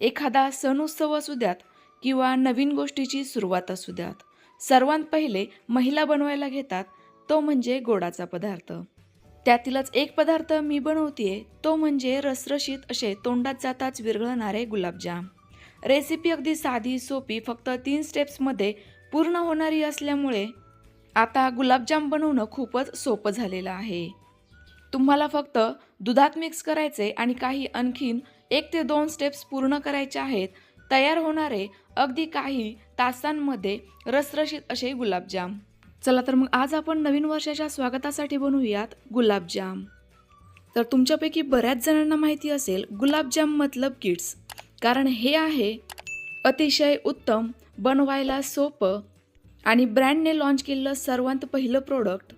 एखादा सण उत्सव असू द्यात किंवा नवीन गोष्टीची सुरुवात असू द्यात सर्वांत पहिले महिला बनवायला घेतात तो म्हणजे गोडाचा पदार्थ. त्यातीलच एक पदार्थ मी बनवतेय तो म्हणजे रसरशीत असे तोंडात जाताच विरघळणारे गुलाबजाम. रेसिपी अगदी साधी सोपी फक्त तीन स्टेप्समध्ये पूर्ण होणारी असल्यामुळे आता गुलाबजाम बनवणं खूपच सोपं झालेलं आहे. तुम्हाला फक्त दुधात मिक्स करायचे आणि काही आणखीन एक ते दोन स्टेप्स पूर्ण करायचे आहेत तयार होणारे अगदी काही तासांमध्ये रसरशीत असे गुलाबजाम. चला तर मग आज आपण नवीन वर्षाच्या स्वागतासाठी बनवूयात गुलाबजाम. तर तुमच्यापैकी बऱ्याच जणांना माहिती असेल गुलाबजाम मतलब किड्स. कारण हे आहे अतिशय उत्तम बनवायला सोपं आणि ब्रँडने लॉन्च केलेलं सर्वात पहिलं प्रोडक्ट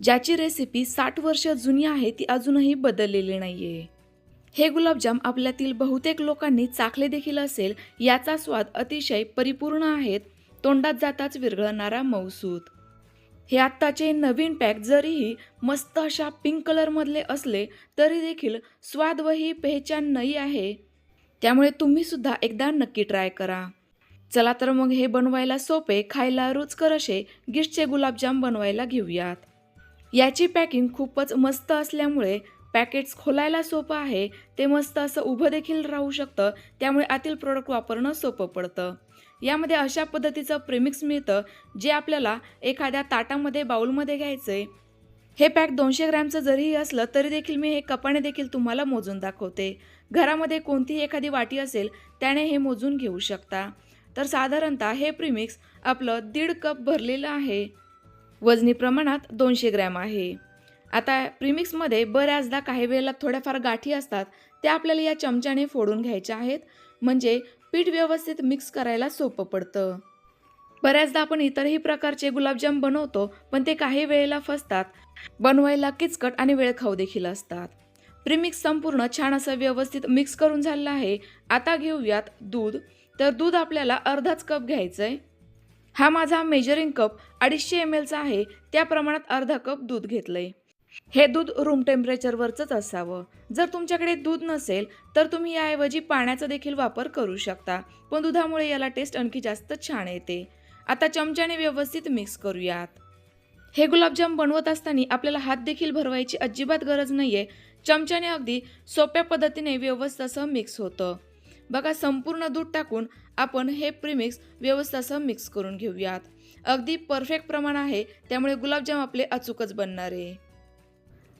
ज्याची रेसिपी साठ वर्ष जुनी आहे ती अजूनही बदललेली नाही आहे हे गुलाबजाम आपल्यातील बहुतेक लोकांनी चाखले देखील असेल याचा स्वाद अतिशय परिपूर्ण आहेत. तोंडात जाताच विरघळणारा मौसूद हे आत्ताचे नवीन पॅक जरीही मस्त अशा पिंक कलरमधले असले तरी देखील स्वाद व ही पेहचान नाही आहे. त्यामुळे तुम्ही सुद्धा एकदा नक्की ट्राय करा. चला तर मग हे बनवायला सोपे खायला रुचकर असे गिस्टचे गुलाबजाम बनवायला घेऊयात. याची पॅकिंग खूपच मस्त असल्यामुळे पॅकेट्स खोलायला सोपं आहे ते मस्त असं उभं देखील राहू शकतं त्यामुळे आतील प्रोडक्ट वापरणं सोपं पडतं. यामध्ये अशा पद्धतीचं प्रेमिक्स मिळतं जे आपल्याला एखाद्या ताटामध्ये बाऊलमध्ये घ्यायचं आहे हे पॅक दोनशे ग्रॅमचं जरीही असलं तरी देखील मी हे कपाने देखील तुम्हाला मोजून दाखवते. घरामध्ये कोणतीही एखादी वाटी असेल त्याने हे मोजून घेऊ शकता. तर साधारणतः हे प्रिमिक्स आपलं दीड कप भरलेलं आहे. वजनी प्रमाणात दोनशे ग्रॅम आहे. आता प्रीमिक्समध्ये बऱ्याचदा काही वेळेला थोड्याफार गाठी असतात त्या आपल्याला या चमच्याने फोडून घ्यायच्या आहेत. म्हणजे पीठ व्यवस्थित मिक्स करायला सोपं पडतं. बऱ्याचदा आपण इतरही प्रकारचे गुलाबजाम बनवतो पण ते काही वेळेला फसतात बनवायला किचकट आणि वेळ खाऊ देखील असतात. प्रीमिक्स संपूर्ण छान असं व्यवस्थित मिक्स करून झालेलं आहे. आता घेऊयात दूध. तर दूध आपल्याला अर्धाच कप घ्यायचं आहे हा माझा मेजरिंग कप अडीचशे एम एलचा आहे. त्या प्रमाणात अर्धा कप दूध घेतलं आहे हे दूध रूम टेम्परेचरवरचंच असावं. जर तुमच्याकडे दूध नसेल तर तुम्ही याऐवजी पाण्याचा देखील वापर करू शकता. पण दुधामुळे याला टेस्ट आणखी जास्त छान येते. आता चमच्याने व्यवस्थित मिक्स करूयात. हे गुलाबजाम बनवत असताना आपल्याला हात देखील भरवायची अजिबात गरज नाही आहे चमच्याने अगदी सोप्या पद्धतीने व्यवस्थित असं मिक्स होतं. बघा संपूर्ण दूध टाकून आपण हे प्रीमिक्स व्यवस्थित असं मिक्स करून घेऊयात. अगदी परफेक्ट प्रमाण आहे त्यामुळे गुलाबजाम आपले अचूकच बनणार आहे.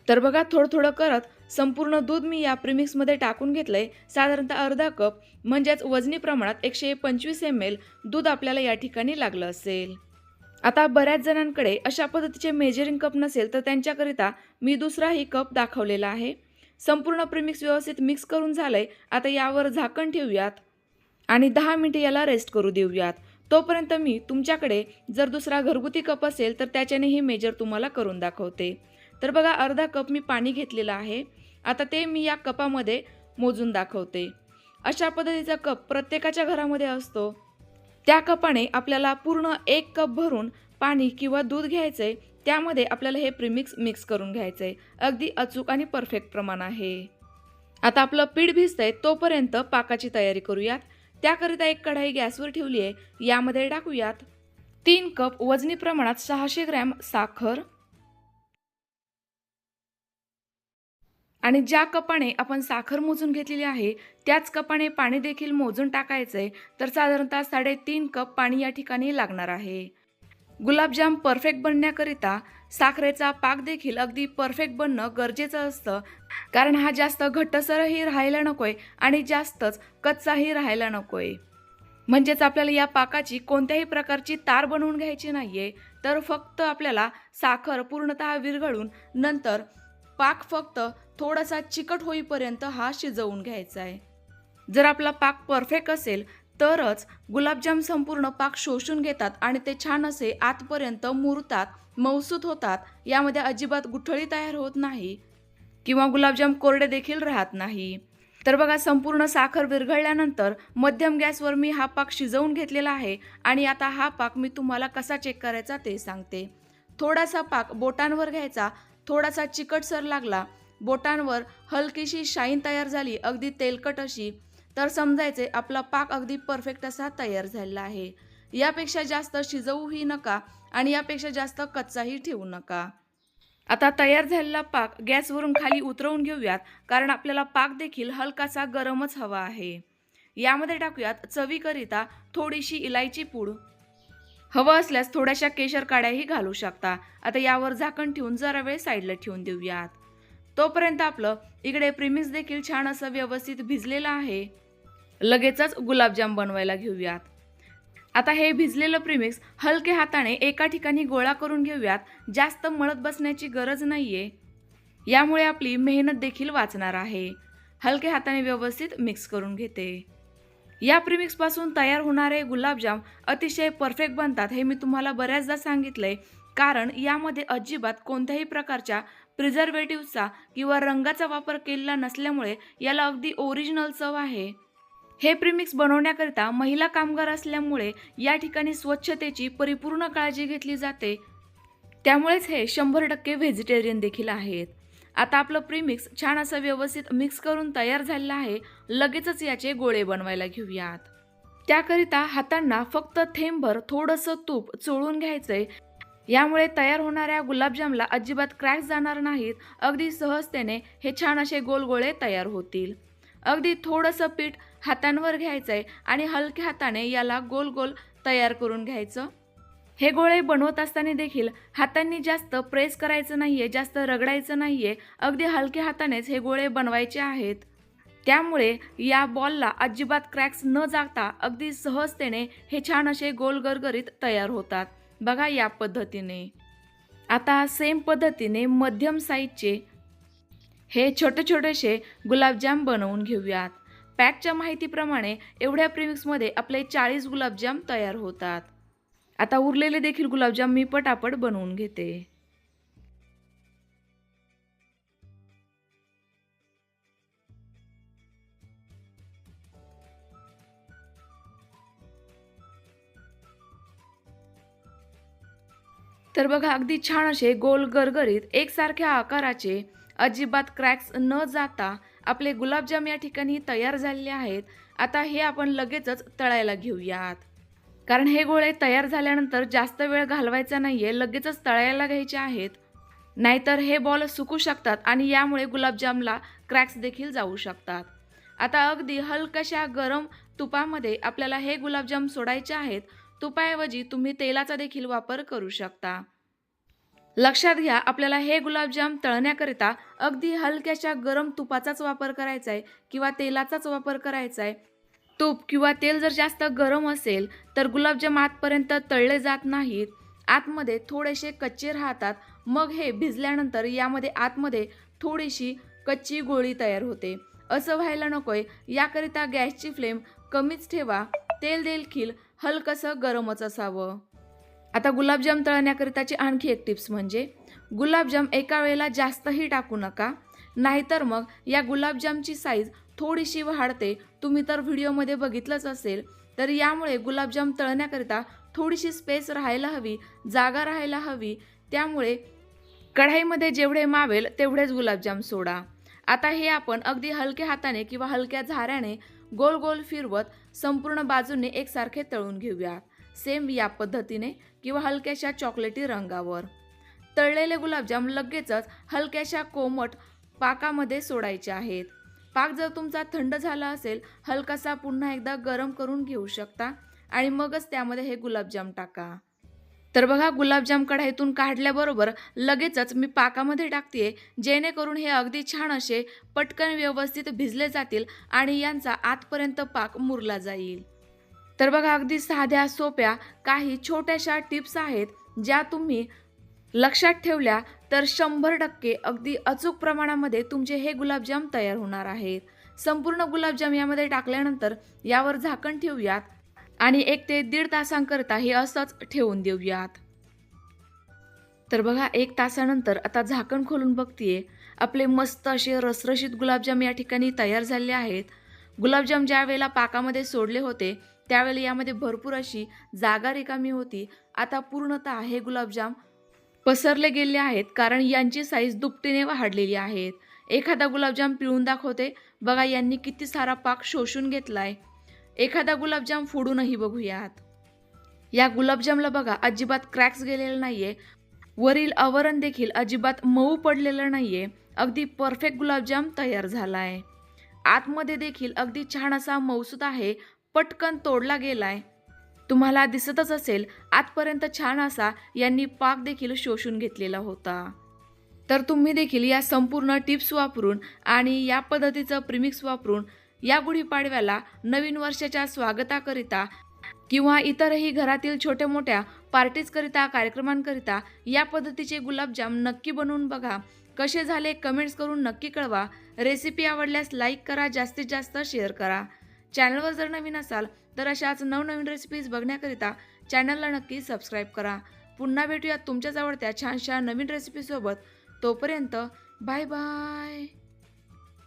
तर बघा थोडं थोडं करत संपूर्ण दूध मी या प्रिमिक्समध्ये टाकून घेतलं आहे साधारणतः अर्धा कप म्हणजेच वजनी प्रमाणात एकशे पंचवीस एम एल दूध आपल्याला या ठिकाणी लागलं असेल. आता बऱ्याच जणांकडे अशा पद्धतीचे मेजरिंग कप नसेल तर त्यांच्याकरिता मी दुसराही कप दाखवलेला आहे. संपूर्ण प्रीमिक्स व्यवस्थित मिक्स करून झालं आहे आता यावर झाकण ठेवूयात आणि दहा मिनिटे याला रेस्ट करू देऊयात. तोपर्यंत मी तुमच्याकडे जर दुसरा घरगुती कप असेल तर त्याच्यानेही मेजर तुम्हाला करून दाखवते. तर बघा अर्धा कप मी पाणी घेतलेलं आहे. आता ते मी या कपामध्ये मोजून दाखवते. अशा पद्धतीचा कप प्रत्येकाच्या घरामध्ये असतो. त्या कपाने आपल्याला पूर्ण एक कप भरून पाणी किंवा दूध घ्यायचं आहे त्यामध्ये आपल्याला हे प्रीमिक्स मिक्स करून घ्यायचं आहे अगदी अचूक आणि परफेक्ट प्रमाण आहे. आता आपलं पीठ भिजतंय तोपर्यंत पाकाची तयारी करूयात. त्याकरिता एक कढाई गॅसवर ठेवली आहे यामध्ये टाकूयात तीन कप वजनी प्रमाणात सहाशे ग्रॅम साखर आणि ज्या कपाने आपण साखर मोजून घेतलेली आहे त्याच कपाने पाणी देखील मोजून टाकायचं आहे तर साधारणतः साडेतीन कप पाणी या ठिकाणी लागणार आहे. गुलाबजाम परफेक्ट बनण्याकरिता साखरेचा पाक देखील अगदी परफेक्ट बनणं गरजेचं असतं कारण हा जास्त घट्टसरही राहायला नकोय आणि जास्तच कच्चाही राहायला नकोय. म्हणजेच आपल्याला या पाकाची कोणत्याही प्रकारची तार बनवून घ्यायची नाहीये तर फक्त आपल्याला साखर पूर्णतः विरघळून नंतर पाक फक्त थोडासा चिकट होईपर्यंत हा शिजवून घ्यायचा आहे. जर आपला पाक परफेक्ट असेल तरच गुलाबजाम संपूर्ण पाक शोषून घेतात आणि ते छान असे आतपर्यंत मुरतात मौसूत होतात. यामध्ये अजिबात गुठळी तयार होत नाही किंवा गुलाबजाम कोरडे देखील राहत नाही. तर बघा संपूर्ण साखर विरघळल्यानंतर मध्यम गॅसवर मी हा पाक शिजवून घेतलेला आहे आणि आता हा पाक मी तुम्हाला कसा चेक करायचा ते सांगते. थोडासा पाक बोटांवर घ्यायचा थोडासा चिकटसर लागला बोटांवर हलकीशी शाईन तयार झाली अगदी तेलकट अशी. तर समजायचे आपला पाक अगदी परफेक्ट असा तयार झालेला आहे. यापेक्षा जास्त शिजवूही नका आणि यापेक्षा जास्त कच्चाही ठेवू नका. आता तयार झालेला पाक गॅसवरून खाली उतरवून घेऊयात कारण आपल्याला पाक देखील हलकासा गरमच हवा आहे. यामध्ये टाकूयात चवीकरिता थोडीशी इलायची पूड. हवं असल्यास थोड्याशा केशर काड्याही घालू शकता. आता यावर झाकण ठेवून जरा वेळ साईडला ठेवून देऊयात. तोपर्यंत आपलं इकडे प्रिमिक्स देखील छान असं व्यवस्थित भिजलेलं आहे. लगेचच गुलाबजाम बनवायला घेऊयात. आता हे भिजलेलं प्रिमिक्स हलके हाताने एका ठिकाणी गोळा करून घेऊयात. जास्त मळत बसण्याची गरज नाही आहे यामुळे आपली मेहनत देखील वाचणार आहे. हलके हाताने व्यवस्थित मिक्स करून घेते. या प्रिमिक्सपासून तयार होणारे गुलाबजाम अतिशय परफेक्ट बनतात हे मी तुम्हाला बऱ्याचदा सांगितलं आहे कारण यामध्ये अजिबात कोणत्याही प्रकारच्या प्रिझर्वेटिव्हचा किंवा रंगाचा वापर केलेला नसल्यामुळे याला अगदी ओरिजिनल चव आहे. हे प्रिमिक्स बनवण्याकरिता महिला कामगार असल्यामुळे या ठिकाणी स्वच्छतेची परिपूर्ण काळजी घेतली जाते. त्यामुळेच हे शंभर टक्के व्हेजिटेरियन देखील आहेत. आता आपलं प्रीमिक्स छान असं व्यवस्थित मिक्स करून तयार झालेलं आहे. लगेचच याचे गोळे बनवायला घेऊयात. त्याकरिता हातांना फक्त थेंबभर थोडंसं तूप चोळून घ्यायचंय. यामुळे तयार होणाऱ्या गुलाबजामला अजिबात क्रॅक जाणार नाहीत. अगदी सहजतेने हे छान असे गोल गोळे तयार होतील. अगदी थोडंसं पीठ हातांवर घ्यायचं आहे आणि हलक्या हाताने याला गोल गोल तयार करून घ्यायचं. हे गोळे बनवत असताना देखील हातांनी जास्त प्रेस करायचं नाही आहे जास्त रगडायचं नाही आहे अगदी हलक्या हातानेच हे गोळे बनवायचे आहेत. त्यामुळे या बॉलला अजिबात क्रॅक्स न जागता अगदी सहजतेने हे छान असे गोल गरगरीत तयार होतात. बघा या पद्धतीने. आता सेम पद्धतीने मध्यम साईजचे हे छोटे छोटेसे गुलाबजाम बनवून घेऊयात. पॅकच्या माहितीप्रमाणे एवढ्या प्रिमिक्समध्ये आपले चाळीस गुलाबजाम तयार होतात. आता उरलेले देखील गुलाबजाम मी पटापट बनवून घेते. तर बघा अगदी छान असे गोल गरगरीत एकसारख्या आकाराचे अजिबात क्रॅक्स न जाता आपले गुलाबजाम या ठिकाणी तयार झालेले आहेत. आता हे आपण लगेचच तळायला घेऊयात. कारण हे गोळे तयार झाल्यानंतर जास्त वेळ घालवायचा नाही आहे लगेचच तळायला घ्यायचे आहेत. नाहीतर हे बॉल सुकू शकतात आणि यामुळे गुलाबजामला क्रॅक्स देखील जाऊ शकतात. आता अगदी हलकशा गरम तुपामध्ये आपल्याला हे गुलाबजाम सोडायचे आहेत. तुपाऐवजी तुम्ही तेलाचा देखील वापर करू शकता. लक्षात घ्या आपल्याला हे गुलाबजाम तळण्याकरिता अगदी हलक्याशा गरम तुपाचाच वापर करायचा आहे किंवा तेलाचाच वापर करायचा आहे तूप किंवा तेल जर जास्त गरम असेल तर गुलाबजाम आतपर्यंत तळले जात नाहीत. आतमध्ये थोडेसे कच्चे राहतात मग हे भिजल्यानंतर यामध्ये आतमध्ये थोडीशी कच्ची गोळी तयार होते. असं व्हायला नकोय याकरिता गॅसची फ्लेम कमीच ठेवा. तेल देखील हलकंसं गरमच असावं? आता गुलाबजाम तळण्याकरिताची आणखी एक टिप्स म्हणजे गुलाबजाम एका वेळेला जास्तही टाकू नका नाहीतर मग या गुलाबजामची साईज थोडीशी वाढते. तुम्ही तर व्हिडिओमध्ये बघितलंच असेल तर यामुळे गुलाबजाम तळण्याकरिता थोडीशी स्पेस राहायला हवी जागा राहायला हवी. त्यामुळे कढाईमध्ये जेवढे मावेल तेवढेच गुलाबजाम सोडा. आता हे आपण अगदी हलक्या हाताने किंवा हलक्या झाऱ्याने गोल गोल फिरवत संपूर्ण बाजूने एकसारखे तळून घेऊयात सेम या पद्धतीने किंवा हलक्याशा चॉकलेटी रंगावर. तळलेले गुलाबजाम लगेचच हलक्याशा कोमट पाकामध्ये सोडायचे आहेत. पाक जर तुमचा थंड झाला असेल हलकासा पुन्हा एकदा गरम करून घेऊ शकता आणि मगच त्यामध्ये हे गुलाबजाम टाका. तर बघा गुलाबजाम कढाईतून काढल्याबरोबर लगेचच मी पाकामध्ये टाकते जेणेकरून हे अगदी छान असे पटकन व्यवस्थित भिजले जातील आणि यांचा आतपर्यंत पाक मुरला जाईल. तर बघा अगदी साध्या सोप्या काही छोट्याशा टिप्स आहेत ज्या तुम्ही लक्षात ठेवल्या तर शंभर टक्के अगदी अचूक प्रमाणामध्ये तुमचे हे गुलाबजाम तयार होणार आहेत. संपूर्ण गुलाबजाम यामध्ये टाकल्यानंतर यावर झाकण ठेवूयात. आणि एक ते दीड तासांकरता हे असंच ठेवून देऊयात. तर बघा एक तासानंतर आता झाकण खोलून बघतीये. आपले मस्त असे रसरशीत गुलाबजाम या ठिकाणी तयार झाले आहेत. गुलाबजाम ज्या वेळेला पाकामध्ये सोडले होते त्यावेळी यामध्ये भरपूर अशी जागा रिकामी होती. आता पूर्णतः हे गुलाबजाम पसरले गेले आहेत कारण यांची साईज दुपटीने वाढलेली आहेत. एखादा गुलाबजाम पिळून दाखवते. बघा यांनी किती सारा पाक शोषून घेतलाय. एखादा गुलाबजाम फोडूनही बघूयात. या गुलाबजामला बघा अजिबात क्रॅक्स गेलेला नाहीये. वरील आवरण देखील अजिबात मऊ पडलेलं नाहीये. अगदी परफेक्ट गुलाबजाम तयार झाला आहे आतमध्ये देखील अगदी छान असा मऊसूत आहे. पटकन तोडला गेलाय. तुम्हाला दिसतच असेल आतपर्यंत छान असा यांनी पाक देखील शोषून घेतलेला होता. तर तुम्ही देखील या संपूर्ण टिप्स वापरून आणि या पद्धतीचं प्रिमिक्स वापरून या गुढीपाडव्याला नवीन वर्षाच्या स्वागताकरिता किंवा इतरही घरातील छोट्या मोठ्या पार्टीजकरिता कार्यक्रमांकरिता या पद्धतीचे गुलाबजाम नक्की बनवून बघा. कसे झाले कमेंट्स करून नक्की कळवा. रेसिपी आवडल्यास लाईक करा जास्तीत जास्त शेअर करा. चॅनलवर जर नवीन असाल तर अशाच नवनवीन रेसिपीज बघण्याकरिता चॅनलला नक्की सबस्क्राईब करा. पुन्हा भेटूया तुमच्याच आवडत्या छानशा नवीन रेसिपीसोबत तोपर्यंत बाय बाय